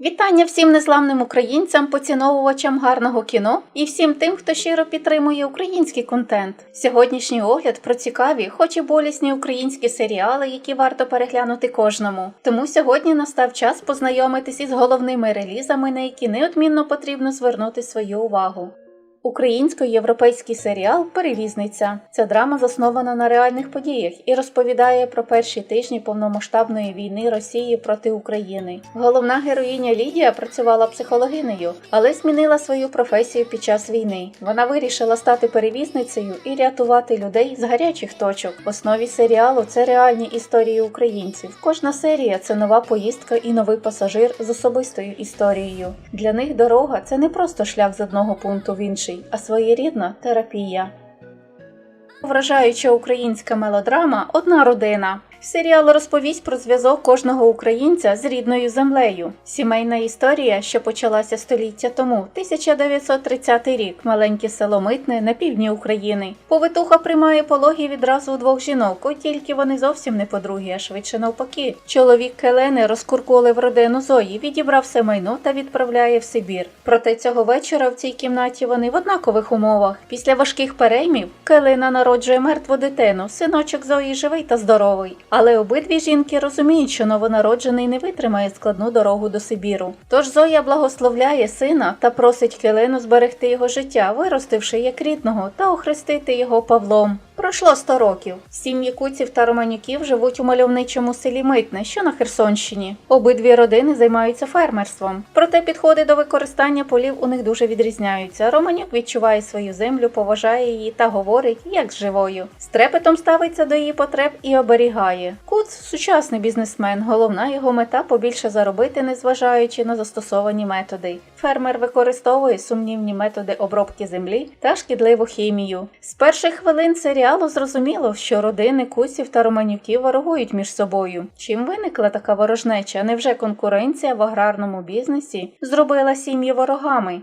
Вітання всім незламним українцям, поціновувачам гарного кіно і всім тим, хто щиро підтримує український контент. Сьогоднішній огляд про цікаві, хоч і болісні українські серіали, які варто переглянути кожному. Тому сьогодні настав час познайомитись із головними релізами, на які неодмінно потрібно звернути свою увагу. Українсько-європейський серіал Перевізниця. Ця драма заснована на реальних подіях і розповідає про перші тижні повномасштабної війни Росії проти України. Головна героїня Лідія працювала психологинею, але змінила свою професію під час війни. Вона вирішила стати перевізницею і рятувати людей з гарячих точок. В основі серіалу це реальні історії українців. Кожна серія це нова поїздка і новий пасажир з особистою історією. Для них дорога це не просто шлях з одного пункту в інший а своєрідна терапія. Вражаюча українська мелодрама Одна родина. Серіал розповість про зв'язок кожного українця з рідною землею. Сімейна історія, що почалася століття тому, 1930 рік, маленьке село Митне на півдні України. Повитуха приймає пологи відразу у двох жінок, от тільки вони зовсім не подруги, а швидше навпаки. Чоловік Келени розкуркулив родину Зої, відібрав все майно та відправляє в Сибір. Проте цього вечора в цій кімнаті вони в однакових умовах. Після важких переймів Келина народжує мертву дитину. Синочок Зої живий та здоровий. Але обидві жінки розуміють, що новонароджений не витримає складну дорогу до Сибіру. Тож Зоя благословляє сина та просить келену зберегти його життя, виростивши як рідного та охрестити його Павлом. Пройшло 100 років. Сім'ї Куців та Романюків живуть у мальовничому селі Митне, що на Херсонщині. Обидві родини займаються фермерством. Проте підходи до використання полів у них дуже відрізняються. Романюк відчуває свою землю, поважає її та говорить, як з живою. З трепетом ставиться до її потреб і оберігає. Куц сучасний бізнесмен. Головна його мета побільше заробити, незважаючи на застосовані методи. Фермер використовує сумнівні методи обробки землі та шкідливу хімію. З перших хвилин серіалу зрозуміло, що родини Кусів та Романюків ворогують між собою. Чим виникла така ворожнеча? Невже конкуренція в аграрному бізнесі зробила сім'ї ворогами?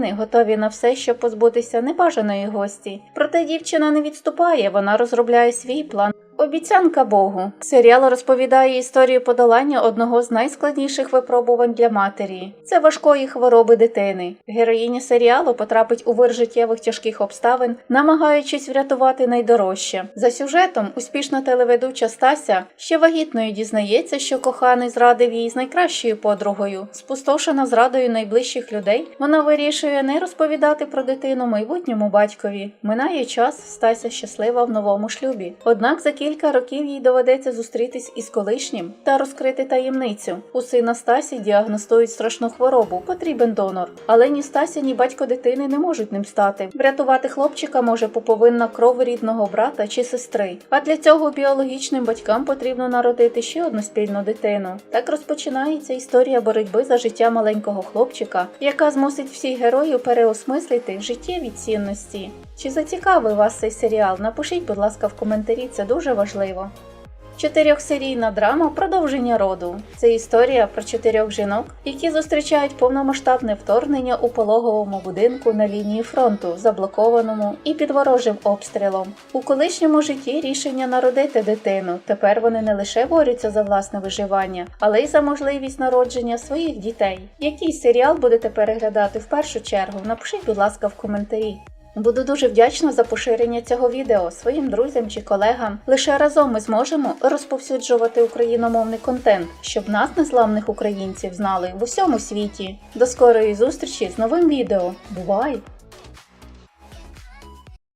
готові на все, щоб позбутися небажаної гості. Проте дівчина не відступає, вона розробляє свій план. Обіцянка Богу. Серіал розповідає історію подолання одного з найскладніших випробувань для матері це важкої хвороби дитини. Героїня серіалу потрапить у вир життєвих тяжких обставин, намагаючись врятувати найдорожче. За сюжетом успішна телеведуча Стася ще вагітною дізнається, що коханий зрадив її з найкращою подругою. Спустошена зрадою найближчих людей, вона вирішує не розповідати про дитину майбутньому батькові. Минає час, Стася щаслива в новому шлюбі. Однак за кілька років їй доведеться зустрітись із колишнім та розкрити таємницю. У сина Стасі діагностують страшну хворобу, потрібен донор. Але ні Стася, ні батько дитини не можуть ним стати. Врятувати хлопчика може поповинна кров рідного брата чи сестри. А для цього біологічним батькам потрібно народити ще одну спільну дитину. Так розпочинається історія боротьби за життя маленького хлопчика, яка змусить всіх героїв переосмислити життєві цінності. Чи зацікавив вас цей серіал? Напишіть, будь ласка, в коментарі, це дуже важливо. Чотирьохсерійна драма Продовження роду. Це історія про чотирьох жінок, які зустрічають повномасштабне вторгнення у пологовому будинку на лінії фронту, заблокованому і під ворожим обстрілом. У колишньому житті рішення народити дитину. Тепер вони не лише борються за власне виживання, але й за можливість народження своїх дітей. Який серіал будете переглядати в першу чергу? Напишіть, будь ласка, в коментарі. Буду дуже вдячна за поширення цього відео своїм друзям чи колегам. Лише разом ми зможемо розповсюджувати україномовний контент, щоб нас, незламних українців, знали в усьому світі. До скорої зустрічі з новим відео. Бувай!